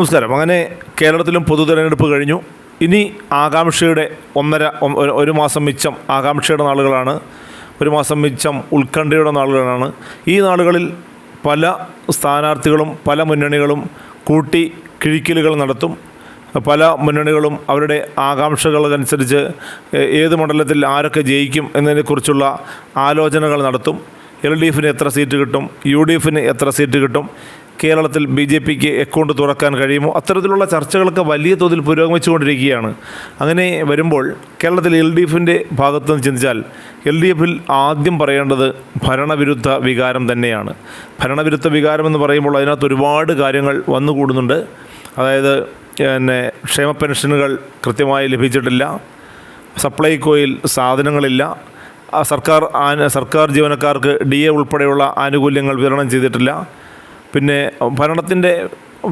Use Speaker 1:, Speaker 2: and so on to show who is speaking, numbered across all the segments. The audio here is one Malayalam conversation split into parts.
Speaker 1: നമസ്കാരം. അങ്ങനെ കേരളത്തിലും പൊതു തിരഞ്ഞെടുപ്പ് കഴിഞ്ഞു. ഇനി ആകാംക്ഷയുടെ ഒന്നര ഒരു- മാസം മിച്ചം ആകാംക്ഷയുടെ നാളുകളാണ്. ഒരു മാസം മിച്ചം ഉത്കണ്ഠയുടെ നാളുകളാണ്. ഈ നാളുകളിൽ പല സ്ഥാനാർത്ഥികളും പല മുന്നണികളും കൂട്ടി കിഴിക്കലുകൾ നടത്തും. പല മുന്നണികളും അവരുടെ ആകാംക്ഷകളനുസരിച്ച് ഏ- ഏത് മണ്ഡലത്തിൽ ആരൊക്കെ ജയിക്കും എന്നതിനെക്കുറിച്ചുള്ള ആലോചനകൾ നടത്തും. എൽ ഡി എഫിന് എത്ര സീറ്റ് കിട്ടും? യു ഡി എഫിന് എത്ര സീറ്റ് കിട്ടും? കേരളത്തിൽ ബി ജെ പിക്ക് അക്കൗണ്ട് തുറക്കാൻ കഴിയുമോ? അത്തരത്തിലുള്ള ചർച്ചകളൊക്കെ വലിയ തോതിൽ പുരോഗമിച്ചുകൊണ്ടിരിക്കുകയാണ്. അങ്ങനെ വരുമ്പോൾ കേരളത്തിൽ എൽ ഡി എഫിന്റെ ഭാഗത്ത് നിന്ന് ചിന്തിച്ചാൽ എൽ ഡി എഫിൽ ആദ്യം പറയേണ്ടത് ഭരണവിരുദ്ധ വികാരം തന്നെയാണ്. ഭരണവിരുദ്ധ വികാരം എന്ന് പറയുമ്പോൾ അതിനകത്ത് ഒരുപാട് കാര്യങ്ങൾ വന്നുകൂടുന്നുണ്ട്. അതായത് പിന്നെ ക്ഷേമ പെൻഷനുകൾ കൃത്യമായി ലഭിച്ചിട്ടില്ല. സപ്ലൈകോയിൽ സാധനങ്ങളില്ല. സർക്കാർ സർക്കാർ ജീവനക്കാർക്ക് ഡി എ ഉൾപ്പെടെയുള്ള ആനുകൂല്യങ്ങൾ വിതരണം ചെയ്തിട്ടില്ല. പിന്നെ ഭരണത്തിന്റെ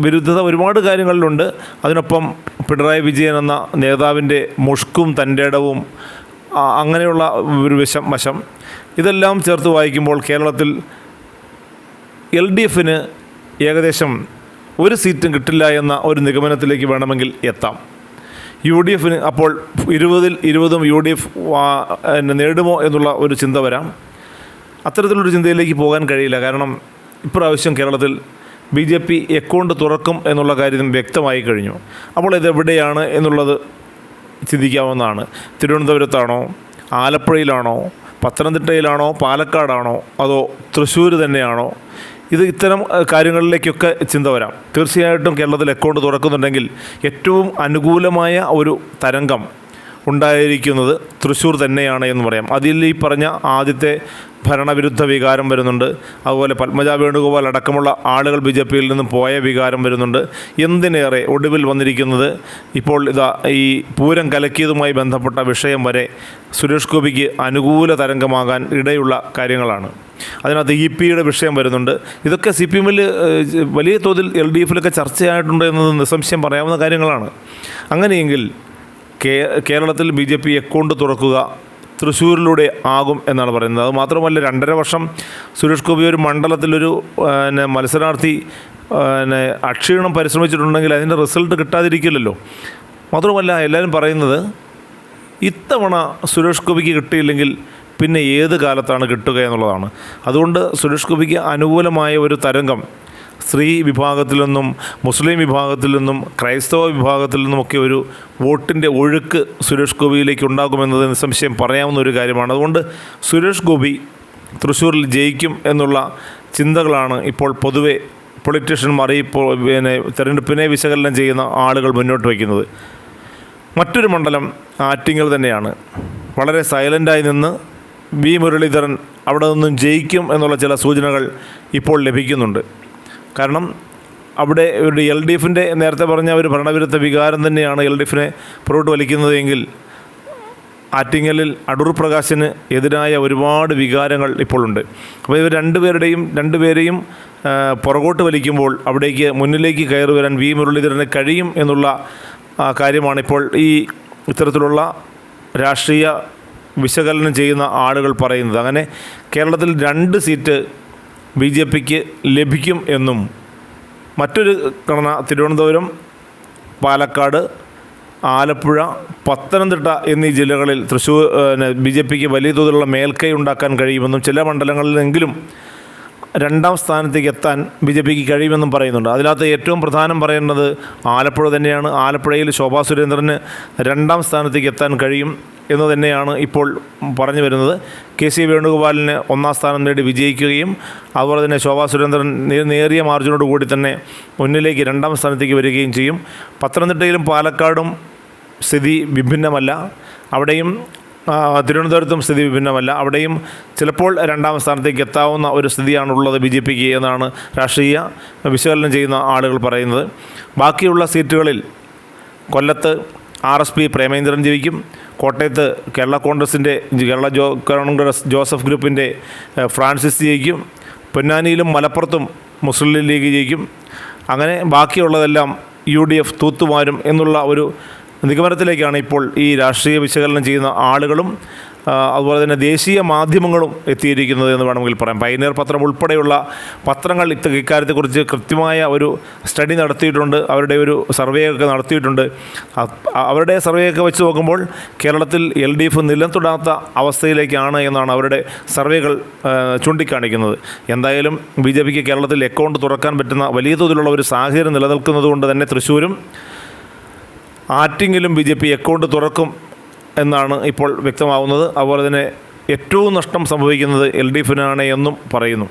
Speaker 1: വിരുദ്ധത ഒരുപാട് കാര്യങ്ങളിലുണ്ട്. അതിനൊപ്പം പിണറായി വിജയൻ എന്ന നേതാവിന്റെ മുഷ്കും തന്റെ ഇടവും അങ്ങനെയുള്ള ഒരു വശം വശം. ഇതെല്ലാം ചേർത്ത് വായിക്കുമ്പോൾ കേരളത്തിൽ എൽ ഡി എഫിന് ഏകദേശം ഒരു സീറ്റും കിട്ടില്ല എന്ന ഒരു നിഗമനത്തിലേക്ക് വേണമെങ്കിൽ എത്താം. യു ഡി എഫിന് അപ്പോൾ ഇരുപതിൽ ഇരുപതും യു ഡി എഫ് നേടുമോ എന്നുള്ള ഒരു ചിന്ത വരാം. അത്തരത്തിലൊരു ചിന്തയിലേക്ക് പോകാൻ കഴിയില്ല. കാരണം ഇപ്രാവശ്യം കേരളത്തിൽ ബി ജെ പി അക്കൗണ്ട് തുറക്കും എന്നുള്ള കാര്യം വ്യക്തമായി കഴിഞ്ഞു. അപ്പോൾ ഇതെവിടെയാണ് എന്നുള്ളത് ചിന്തിക്കാവുന്നതാണ്. തിരുവനന്തപുരത്താണോ? ആലപ്പുഴയിലാണോ? പത്തനംതിട്ടയിലാണോ? പാലക്കാടാണോ? അതോ തൃശ്ശൂർ തന്നെയാണോ? ഇത് ഇത്തരം കാര്യങ്ങളിലേക്കൊക്കെ ചിന്ത വരാം. തീർച്ചയായിട്ടും കേരളത്തിൽ അക്കൗണ്ട് തുറക്കുന്നുണ്ടെങ്കിൽ ഏറ്റവും അനുകൂലമായ ഒരു തരംഗം ഉണ്ടായിരിക്കുന്നത് തൃശ്ശൂർ തന്നെയാണ് എന്ന് പറയാം. അതിൽ ഈ പറഞ്ഞ ആദ്യത്തെ ഭരണവിരുദ്ധ വികാരം വരുന്നുണ്ട്. അതുപോലെ പത്മജ വേണുഗോപാൽ അടക്കമുള്ള ആളുകൾ ബി ജെ പിയിൽ നിന്നും പോയ വികാരം വരുന്നുണ്ട്. എന്തിനേറെ ഒടുവിൽ വന്നിരിക്കുന്നത്? ഇപ്പോൾ ഇതാ ഈ പൂരം കലക്കിയതുമായി ബന്ധപ്പെട്ട വിഷയം വരെ സുരേഷ് ഗോപിക്ക് അനുകൂല തരംഗമാകാൻ ഇടയുള്ള കാര്യങ്ങളാണ്. അതിനകത്ത് ഇ പിയുടെ വിഷയം വരുന്നുണ്ട്. ഇതൊക്കെ സി പി എമ്മിൽ വലിയ തോതിൽ എൽ ഡി എഫിലൊക്കെ ചർച്ചയായിട്ടുണ്ട് എന്നത് നിസ്സംശയം പറയാവുന്ന കാര്യങ്ങളാണ്. അങ്ങനെയെങ്കിൽ കേരളത്തിൽ ബി ജെ പി അക്കൗണ്ട് തുറക്കുക തൃശ്ശൂരിലൂടെ ആകും എന്നാണ് പറയുന്നത്. അത് മാത്രമല്ല രണ്ടര വർഷം സുരേഷ് ഗോപി ഒരു മണ്ഡലത്തിലൊരു പിന്നെ മത്സരാർത്ഥി പിന്നെ അക്ഷീണം പരിശ്രമിച്ചിട്ടുണ്ടെങ്കിൽ അതിന്റെ റിസൾട്ട് കിട്ടാതിരിക്കില്ലല്ലോ. മാത്രമല്ല എല്ലാവരും പറയുന്നത് ഇത്തവണ സുരേഷ് ഗോപിക്ക് കിട്ടിയില്ലെങ്കിൽ പിന്നെ ഏത് കാലത്താണ് കിട്ടുക എന്നുള്ളതാണ്. അതുകൊണ്ട് സുരേഷ് ഗോപിക്ക് അനുകൂലമായ ഒരു തരംഗം സ്ത്രീ വിഭാഗത്തിൽ നിന്നും മുസ്ലിം വിഭാഗത്തിൽ നിന്നും ക്രൈസ്തവ വിഭാഗത്തിൽ നിന്നുമൊക്കെ ഒരു വോട്ടിന്റെ ഒഴുക്ക് സുരേഷ് ഗോപിയിലേക്ക് ഉണ്ടാകുമെന്നത് നിസ്സംശയം പറയാവുന്ന ഒരു കാര്യമാണ്. അതുകൊണ്ട് സുരേഷ് ഗോപി തൃശ്ശൂരിൽ ജയിക്കും എന്നുള്ള ചിന്തകളാണ് ഇപ്പോൾ പൊതുവെ പൊളിറ്റീഷ്യന്മാർ ഇപ്പോൾ പിന്നെ തെരഞ്ഞെടുപ്പിനെ വിശകലനം ചെയ്യുന്ന ആളുകൾ മുന്നോട്ട് വയ്ക്കുന്നത്. മറ്റൊരു മണ്ഡലം ആറ്റിങ്ങൽ തന്നെയാണ്. വളരെ സൈലന്റായി നിന്ന് വി മുരളീധരൻ അവിടെ നിന്നും ജയിക്കും എന്നുള്ള ചില സൂചനകൾ ഇപ്പോൾ ലഭിക്കുന്നുണ്ട്. കാരണം അവിടെ ഒരു എൽ ഡി എഫിന്റെ നേരത്തെ പറഞ്ഞ ഒരു ഭരണവിരുദ്ധ വികാരം തന്നെയാണ് എൽ ഡി എഫിനെ പുറകോട്ട് വലിക്കുന്നതെങ്കിൽ ആറ്റിങ്ങലിൽ അടൂർ പ്രകാശിന് എതിരായ ഒരുപാട് വികാരങ്ങൾ ഇപ്പോഴുണ്ട്. അപ്പോൾ ഇവർ രണ്ടുപേരുടെയും രണ്ടുപേരെയും പുറകോട്ട് വലിക്കുമ്പോൾ അവിടേക്ക് മുന്നിലേക്ക് കയറി വരാൻ വി. മുരളീധരന് കഴിയും എന്നുള്ള കാര്യമാണിപ്പോൾ ഈ ഇത്തരത്തിലുള്ള രാഷ്ട്രീയ വിശകലനം ചെയ്യുന്ന ആളുകൾ പറയുന്നത്. അങ്ങനെ കേരളത്തിൽ രണ്ട് സീറ്റ് ബി ജെ പിക്ക് ലഭിക്കും എന്നും മറ്റൊരു ഗണന തിരുവനന്തപുരം പാലക്കാട് ആലപ്പുഴ പത്തനംതിട്ട എന്നീ ജില്ലകളിൽ തൃശ്ശൂർ ബി ജെ പിക്ക് വലിയ തോതിലുള്ള മേൽക്കൈ ഉണ്ടാക്കാൻ കഴിയുമെന്നും ചില മണ്ഡലങ്ങളിലെങ്കിലും രണ്ടാം സ്ഥാനത്തേക്ക് എത്താൻ ബി ജെ പിക്ക് കഴിയുമെന്നും പറയുന്നുണ്ട്. അതിനകത്ത് ഏറ്റവും പ്രധാനം പറയേണ്ടത് ആലപ്പുഴ തന്നെയാണ്. ആലപ്പുഴയിൽ ശോഭാ സുരേന്ദ്രന് രണ്ടാം സ്ഥാനത്തേക്ക് എത്താൻ കഴിയും എന്ന് തന്നെയാണ് ഇപ്പോൾ പറഞ്ഞു വരുന്നത്. കെ സി വേണുഗോപാലിന് ഒന്നാം സ്ഥാനം നേടി വിജയിക്കുകയും അതുപോലെ തന്നെ ശോഭാ സുരേന്ദ്രൻ നേരിയ മാർജിനോട് കൂടി തന്നെ മുന്നിലേക്ക് രണ്ടാം സ്ഥാനത്തേക്ക് വരികയും ചെയ്യും. പത്തനംതിട്ടയിലും പാലക്കാടും സ്ഥിതി വിഭിന്നമല്ല. അവിടെയും തിരുവനന്തപുരത്തും സ്ഥിതി വിഭിന്നമല്ല. അവിടെയും ചിലപ്പോൾ രണ്ടാം സ്ഥാനത്തേക്ക് എത്താവുന്ന ഒരു സ്ഥിതിയാണുള്ളത് ബി ജെ പിക്ക് എന്നാണ് രാഷ്ട്രീയ വിശകലനം ചെയ്യുന്ന ആളുകൾ പറയുന്നത്. ബാക്കിയുള്ള സീറ്റുകളിൽ കൊല്ലത്ത് ആർ എസ് പി പ്രേമേന്ദ്രൻ ജീവിക്കും കോട്ടയത്ത് കേരള കോൺഗ്രസിന്റെ കേരള ജോ കോൺഗ്രസ് ജോസഫ് ഗ്രൂപ്പിന്റെ ഫ്രാൻസിസ് ജയിക്കും. പൊന്നാനിയിലും മലപ്പുറത്തും മുസ്ലിം ലീഗ് ജയിക്കും. അങ്ങനെ ബാക്കിയുള്ളതെല്ലാം യു ഡി എഫ് തൂത്തുമാരും എന്നുള്ള ഒരു നിഗമനത്തിലേക്കാണ് ഇപ്പോൾ ഈ രാഷ്ട്രീയ വിശകലനം ചെയ്യുന്ന ആളുകളും അതുപോലെ തന്നെ ദേശീയ മാധ്യമങ്ങളും എത്തിയിരിക്കുന്നത് എന്ന് വേണമെങ്കിൽ പറയാം. പൈനീർ പത്രം ഉൾപ്പെടെയുള്ള പത്രങ്ങൾ ഇക്കാര്യത്തെക്കുറിച്ച് കൃത്യമായ ഒരു സ്റ്റഡി നടത്തിയിട്ടുണ്ട്. അവരുടെ ഒരു സർവേ ഒക്കെ നടത്തിയിട്ടുണ്ട്. അവരുടെ സർവേ ഒക്കെ വെച്ച് നോക്കുമ്പോൾ കേരളത്തിൽ എൽ ഡി എഫ് നിലം തൊടാത്ത അവസ്ഥയിലേക്കാണ് എന്നാണ് അവരുടെ സർവേകൾ ചൂണ്ടിക്കാണിക്കുന്നത്. എന്തായാലും ബി ജെ പിക്ക് കേരളത്തിൽ അക്കൗണ്ട് തുറക്കാൻ പറ്റുന്ന വലിയ തോതിലുള്ള ഒരു സാഹചര്യം നിലനിൽക്കുന്നതുകൊണ്ട് തന്നെ തൃശ്ശൂരും ആറ്റിങ്ങിലും ബി ജെ പി അക്കൗണ്ട് തുറക്കും എന്നാണ് ഇപ്പോൾ വ്യക്തമാവുന്നത്. അതുപോലെ തന്നെ ഏറ്റവും നഷ്ടം സംഭവിക്കുന്നത് എൽ ഡി എഫിനാണ് എന്നും പറയുന്നു.